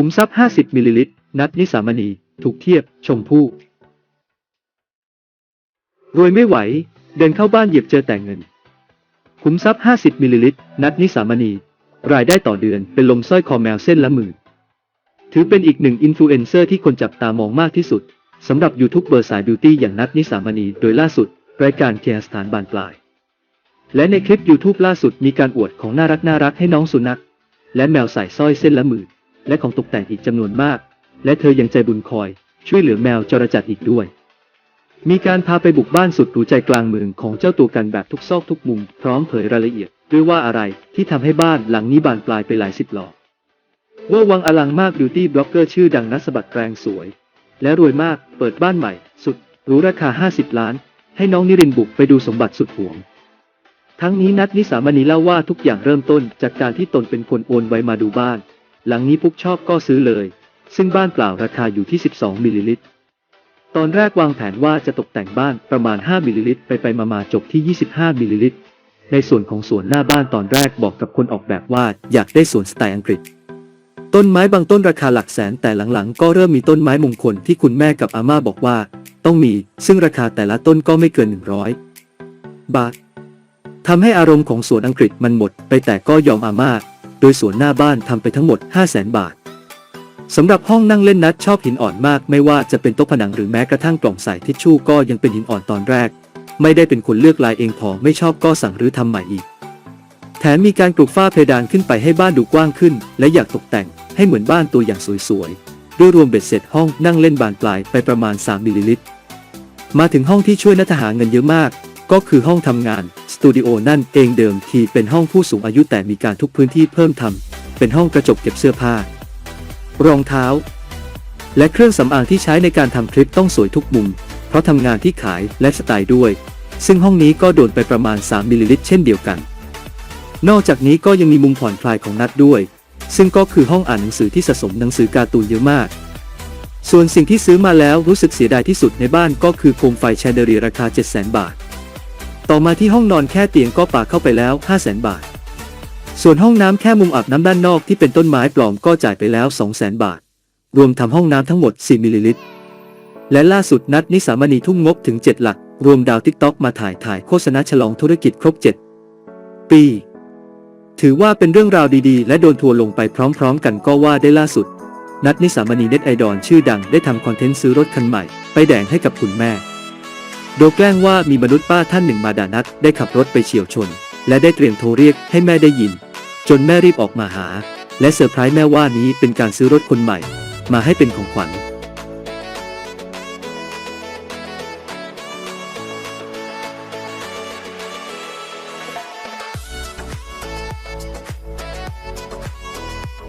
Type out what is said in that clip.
ขุมทรัพย์ 50 มิลลิลิตร นัดนิสามณี ถูกเทียบ ชมพู่ รวยไม่ไหว เดินเข้าบ้านเหยียบเจอแต่เงิน ขุมทรัพย์ 50 มิลลิลิตร นัดนิสามณี รายได้ต่อเดือนเป็นลมสร้อยคอแมวเส้นละหมื่น ถือเป็นอีกหนึ่งอินฟลูเอนเซอร์ที่คนจับตามองมากที่สุดสำหรับยูทูบเบอร์สายบิวตี้อย่างนัดนิสามณี โดยล่าสุด รายการเทียสถานบานปลาย และในคลิป YouTube ล่าสุดมีการอวดของน่ารักน่ารักให้น้องสุนัข และแมวใส่สร้อยเส้นละหมื่น และของตกแต่งอีกจำนวนมาก และเธอยังใจบุญคอย ช่วยเหลือแมวจรจัดอีกด้วย มีการพาไปบุกบ้านสุดหรูใจกลางเมืองของเจ้าตัวกันแบบทุกซอกทุกมุม พร้อมเผยรายละเอียด ด้วยว่าอะไรที่ทำให้บ้านหลังนี้บานปลายไปหลายสิบหลอกว่าวังอลังมากบิวตี้บล็อกเกอร์ชื่อดังนัสะบัดแปลงสวย และรวยมากเปิดบ้านใหม่ สุดหรูราคา 50 ล้าน ให้น้องนิรินบุกไปดูสมบัติสุดหวงทั้งนี้นัดนิสามณีเล่าว่าทุกอย่างเริ่มต้นจากการที่ตนเป็นคนโอนไว้มาดูบ้าน หลังนี้ปุ๊กชอบก็ซื้อเลย ซึ่งบ้านเปล่าราคาอยู่ที่ 12 มิลลิลิตร ตอนแรกวางแผนว่าจะตกแต่งบ้านประมาณ 5 มิลลิลิตร ไปไปมามาจบที่ 25 มิลลิลิตร ในส่วนของสวนหน้าบ้านตอนแรกบอกกับคนออกแบบว่าอยากได้สวนสไตล์อังกฤษ ต้นไม้บางต้นราคาหลักแสนแต่หลังๆ ก็เริ่มมีต้นไม้มงคลที่คุณแม่กับอาม่าบอกว่า ต้องมี ซึ่งราคาแต่ละต้นก็ไม่เกิน 100 บาททำให้อารมณ์ของสวนอังกฤษมันหมด ไปแต่ก็ยอมอาม่า โดยสวนหน้าบ้านทำไปทั้งหมด 5 0 0แสนบาทสำหรับห้องนั่งเล่นนัดชอบหินอ่อนมาก ไม่ว่าจะเป็นโต๊ะผนังหรือแม้กระทั่งกล่องใส่ทิชชู่ก็ยังเป็นหินอ่อนตอนแรก ไม่ได้เป็นคนเลือกลายเองพอไม่ชอบก็สั่งรื้อทำใหม่อีก แถมมีการกรุฝ้าเพดานขึ้นไปให้บ้านดูกว้างขึ้น และอยากตกแต่งให้เหมือนบ้านตัวอย่างสวยๆด้วยรวมเบ็ดเสร็จห้องนั่งเล่นบานปลายไปประมาณ 3มิลลิลิตรมาถึงห้องที่ช่วยนัทหาเงินเยอะมาก ก็คือห้องทำงานสตูดิโอนั่นเองเดิมทีเป็นห้องผู้สูงอายุแต่มีการทุกพื้นที่เพิ่มทำเป็นห้องกระจกเก็บเสื้อผ้า รองเท้า และเครื่องสำอางที่ใช้ในการทำคลิปต้องสวยทุกมุม เพราะทำงานที่ขายและสไตล์ด้วย ซึ่งห้องนี้ก็โดนไปประมาณ 3 มิลลิลิตรเช่นเดียวกัน นอกจากนี้ก็ยังมีมุมผ่อนคลายของนัดด้วย ซึ่งก็คือห้องอ่านหนังสือที่สะสมหนังสือการ์ตูนเยอะมากส่วนสิ่งที่ซื้อมาแล้วรู้สึกเสียดายที่สุดในบ้านก็คือโคมไฟแชนเดอรีราคา 700,000 บาท ต่อมาที่ห้องนอนแค่เตียงก็ปาเข้าไปแล้ว 500,000 บาท ส่วนห้องน้ำแค่มุมอาบน้ำด้านนอกที่เป็นต้นไม้ปลอมก็จ่ายไปแล้ว 200,000 บาท รวมทำห้องน้ำทั้งหมด 4 มิลลิลิตร และล่าสุดนัดนิสามณีทุ่มงบถึง 7 หลัก รวมดาวทิกต็อกมาถ่ายถ่ายโฆษณาฉลองธุรกิจครบ 7 ปี ถือว่าเป็นเรื่องราวดีๆ และโดนทัวร์ลงไปพร้อมๆ กันก็ว่าได้ล่าสุด นัดนิสามณีเน็ตไอดอลชื่อดังได้ทำคอนเทนต์ซื้อรถคันใหม่ ไปแดงให้กับคุณแม่ โดยแกล้งว่ามีมนุษย์ป้าท่านหนึ่งมาด่านัดได้ขับรถไปเฉียวชน และได้เตรียมโทรเรียกให้แม่ได้ยิน จนแม่รีบออกมาหา และเซอร์ไพรส์แม่ว่านี้เป็นการซื้อรถคนใหม่ มาให้เป็นของขวัญ